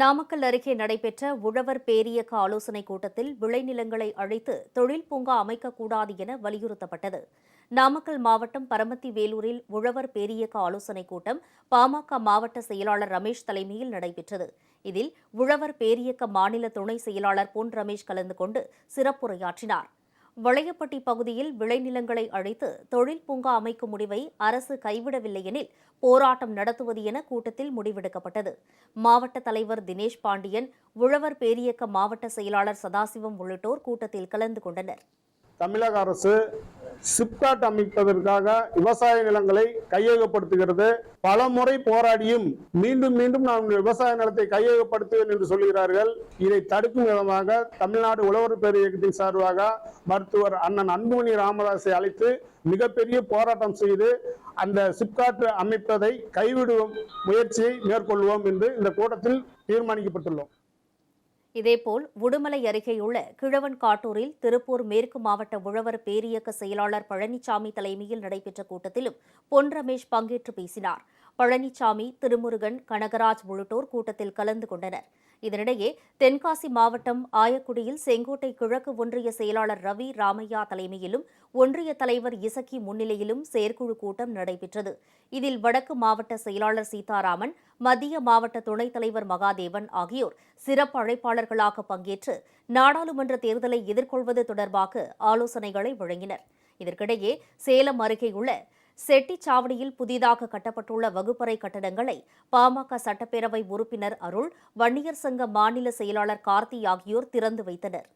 நாமக்கல் அருகே நடைபெற்ற உழவர் பேரியக்க ஆலோசனைக் கூட்டத்தில் விளைநிலங்களை அழைத்து தொழில் பூங்கா அமைக்கக்கூடாது என வலியுறுத்தப்பட்டது. நாமக்கல் மாவட்டம் பரமத்தி வேலூரில் உழவர் பேரியக்க ஆலோசனைக் கூட்டம் பாமக மாவட்ட செயலாளர் ரமேஷ் தலைமையில் நடைபெற்றது. இதில் உழவர் பேரியக்க மாநில துணை செயலாளர் பொன் ரமேஷ் கலந்து கொண்டு சிறப்புரையாற்றினார். வளையப்பட்டி பகுதியில் விளைநிலங்களை அழைத்து தொழில் பூங்கா அமைக்கும் முடிவை அரசு கைவிடவில்லை எனில் போராட்டம் நடத்துவது என கூட்டத்தில் முடிவெடுக்கப்பட்டது. மாவட்ட தலைவர் தினேஷ் பாண்டியன் உழவர் பேரியக்க மாவட்ட செயலாளர் சதாசிவம் உள்ளிட்டோர் கூட்டத்தில் கலந்து கொண்டனர். தமிழக அரசு சிப்காட் அமைப்பதற்காக விவசாய நிலங்களை கையகப்படுத்துகிறது. பல முறை போராடியும் மீண்டும் மீண்டும் நாம் விவசாய நிலத்தை கையகப்படுத்துவேன் என்று சொல்கிறார்கள் இதை தடுக்கும் விதமாக தமிழ்நாடு உழவர் பேர் இயக்கத்தின் சார்பாக மருத்துவர் அண்ணன் அன்புமணி ராமதாஸை அழைத்து மிகப்பெரிய போராட்டம் செய்து அந்த சிப்காட் அமைப்பதை கைவிடுவோம் முயற்சியை மேற்கொள்வோம் என்று இந்த கூட்டத்தில் தீர்மானிக்கப்பட்டுள்ளோம். இதேபோல் உடுமலை அருகேயுள்ள கிழவன் காட்டூரில் திருப்பூர் மேற்கு மாவட்ட உழவர் பேரியக்க செயலாளர் பழனிசாமி தலைமையில் நடைபெற்ற கூட்டத்திலும் பொன் ரமேஷ் பங்கேற்று பேசினார். பழனிசாமி திருமுருகன் கனகராஜ் உள்ளிட்டோர் கூட்டத்தில் கலந்து கொண்டனர். இதனிடையே தென்காசி மாவட்டம் ஆயக்குடியில் செங்கோட்டை கிழக்கு ஒன்றிய செயலாளர் ரவி ராமையா தலைமையிலும் ஒன்றிய தலைவர் இசக்கி முன்னிலையிலும் செயற்குழு கூட்டம் நடைபெற்றது. இதில் வடக்கு மாவட்ட செயலாளர் சீதாராமன் மத்திய மாவட்ட துணைத் தலைவர் மகாதேவன் ஆகியோர் சிறப்பு அழைப்பாளர்களாக பங்கேற்று நாடாளுமன்ற தேர்தலை எதிர்கொள்வது தொடர்பாக ஆலோசனைகளை வழங்கினர். இதற்கிடையே சேலம் அருகேயுள்ள செட்டிச்சாவடியில் புதிதாக கட்டப்பட்டுள்ள வகுப்பறை கட்டடங்களை பாமக சட்டப்பேரவை உறுப்பினர் அருள் வன்னியர் சங்க மாநில செயலாளர் கார்த்தி ஆகியோர் திறந்து வைத்தனர்.